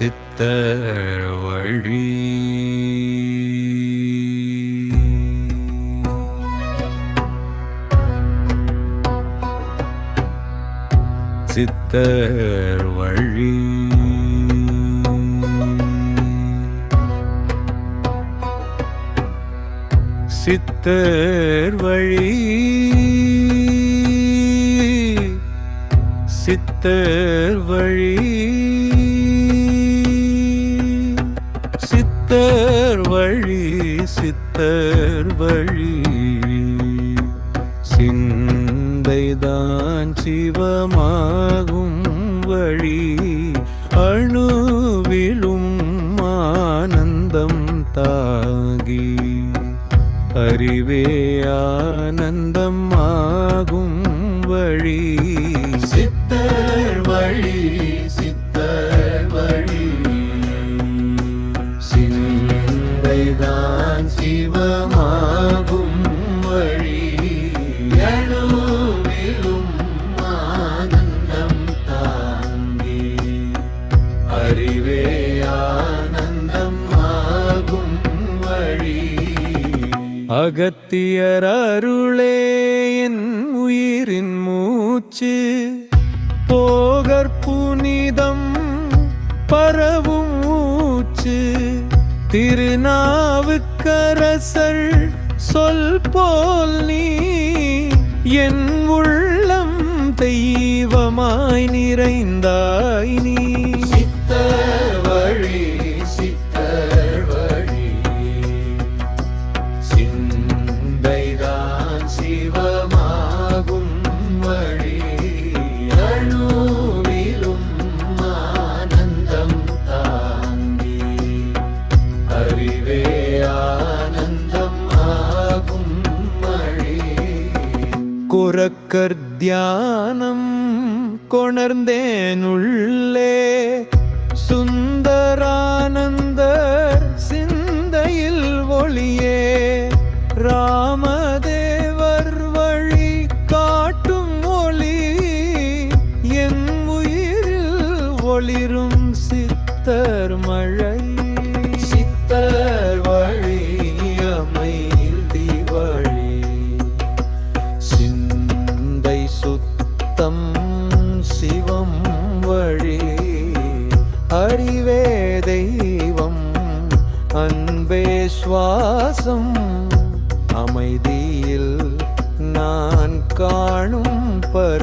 சித்தர் வழி. சித்தர் வழி. சித்தர் வழி. சித்தர் வழி. சித்தர் வழி சித்தர் வழி. சிந்தைதான் சிவமாகும் வழி அணுவிலும் ஆனந்தம் தாகி. அறிவே ஆனந்தம் ஆகும் வழி. சித்தர் வழி அகத்தியர் அருளே என் உயிரின் மூச்சு. போகற் புனிதம் பரவும் மூச்சு. திருநாவுக்கரசர் சொல் போல் நீ என் உள்ளம் தெய்வமாய் நிறைந்தாய் நீ. குரக்கர் தியானம் கொணர்ந்தேன் உள்ளே சுந்தரானந்தர் சிந்தையில் ஒளியே. ராமதேவர் வழி காட்டும் ஒளி. என் உயிரில் ஒளிரும் சித்தர் மழை. சித்தர் அமைதியில் நான் காணும் பர